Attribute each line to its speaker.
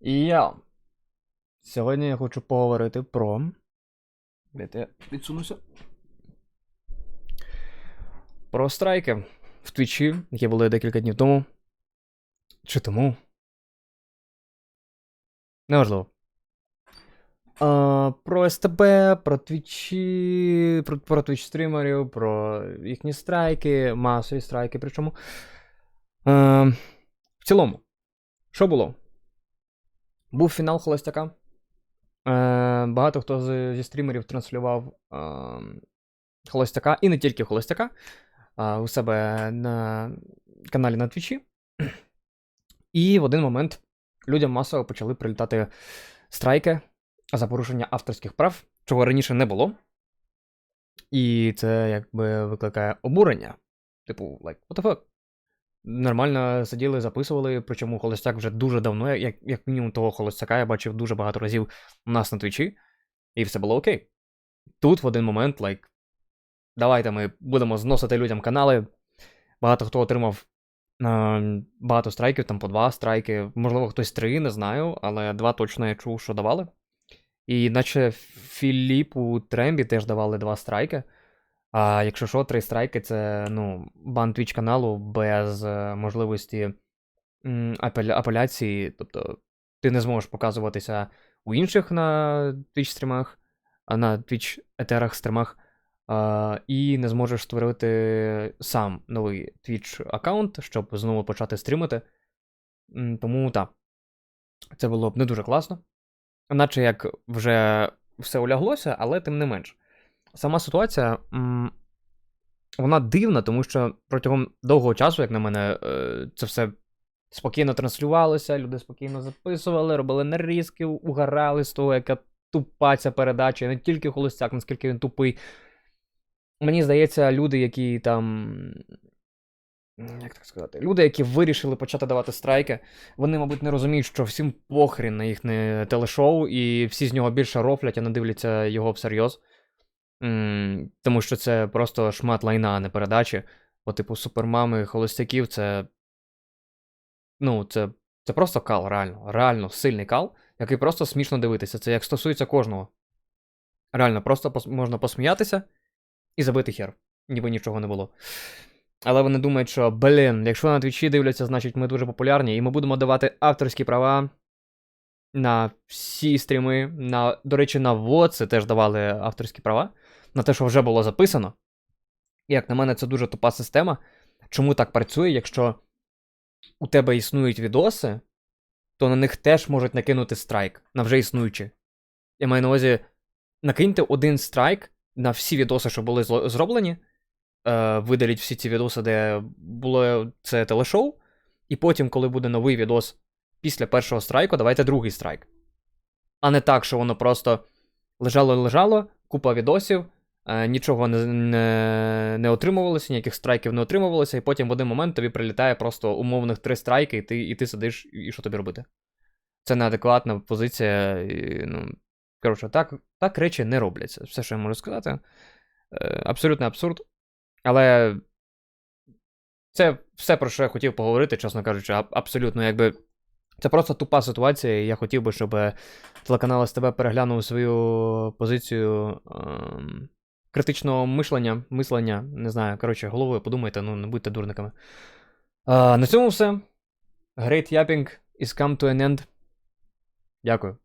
Speaker 1: І я. Сьогодні я хочу поговорити про. Дайте я відсунуся. Про страйки в Твічі, які були декілька днів тому. Чи тому? Неважливо. А, про СТБ, про твічі, про, про твіч стрімерів, про їхні страйки, масові страйки, причому. А, в цілому, що було? Був фінал Холостяка. Е, багато хто з, зі стрімерів транслював е, Холостяка, і не тільки Холостяка, а у себе на каналі на Твічі. І в один момент людям масово почали прилітати страйки за порушення авторських прав, чого раніше не було. І це якби викликає обурення. Типу, like, what the fuck? Нормально сиділи, записували, причому холостяк вже дуже давно, як, як мінімум того холостяка, я бачив дуже багато разів у нас на твічі, і все було окей. Тут в один момент, лайк, давайте ми будемо зносити людям канали. Багато хто отримав е, багато страйків, там по два страйки, можливо, хтось три, не знаю, але два точно я чув, що давали. І наче Філіпу Трембі теж давали два страйки. А якщо що, три страйки це ну, бан Twitch каналу без е, можливості апеля- апеляції. Тобто ти не зможеш показуватися у інших на Twitch стрімах, а на Twitch етерах стримах, а, і не зможеш створити сам новий Twitch аккаунт, щоб знову почати стрімити. Тому так. Це було б не дуже класно. Наче як вже все уляглося, але тим не менш. Сама ситуація, вона дивна, тому що протягом довгого часу, як на мене, е, це все спокійно транслювалося, люди спокійно записували, робили нарізки, угорали з того, яка тупа ця передача, не тільки холостяк, наскільки він тупий. Мені здається, люди, які там. Як так сказати? Люди, які вирішили почати давати страйки, вони, мабуть, не розуміють, що всім похрін на їхнє телешоу, і всі з нього більше рофлять, а не дивляться його всерйоз. Тому що це просто шмат лайна, а не передачі. По типу супермами, холостяків, це. Ну, це, це просто кал, реально. Реально сильний кал, який просто смішно дивитися. Це як стосується кожного. Реально, просто пос- можна посміятися і забити хер. Ніби нічого не було. Але вони думають, що, блін, якщо на твічі дивляться, значить ми дуже популярні, і ми будемо давати авторські права на всі стріми. На, до речі, на ВОЦи теж давали авторські права на те, що вже було записано. Як на мене, це дуже тупа система. Чому так працює, якщо у тебе існують відоси, то на них теж можуть накинути страйк на вже існуючі. Я маю на увазі, накиньте один страйк на всі відоси, що були зроблені, е, видаліть всі ці відоси, де було це телешоу, і потім, коли буде новий відос після першого страйку, давайте другий страйк. А не так, що воно просто лежало-лежало, купа відосів, нічого не, не, не отримувалося, ніяких страйків не отримувалося, і потім в один момент тобі прилітає просто умовних три страйки, і ти, і ти сидиш, і що тобі робити? Це неадекватна позиція. І, ну, коротше, так, так речі не робляться. Все, що я можу сказати. Е, абсолютний абсурд. Але це все, про що я хотів поговорити, чесно кажучи, абсолютно якби. Це просто тупа ситуація, і я хотів би, щоб телеканал СТБ переглянув свою позицію ем, критичного мишлення, мислення, не знаю, коротше, головою подумайте, ну не будьте дурниками. А, на цьому все. Great Yapping is come to an end. Дякую.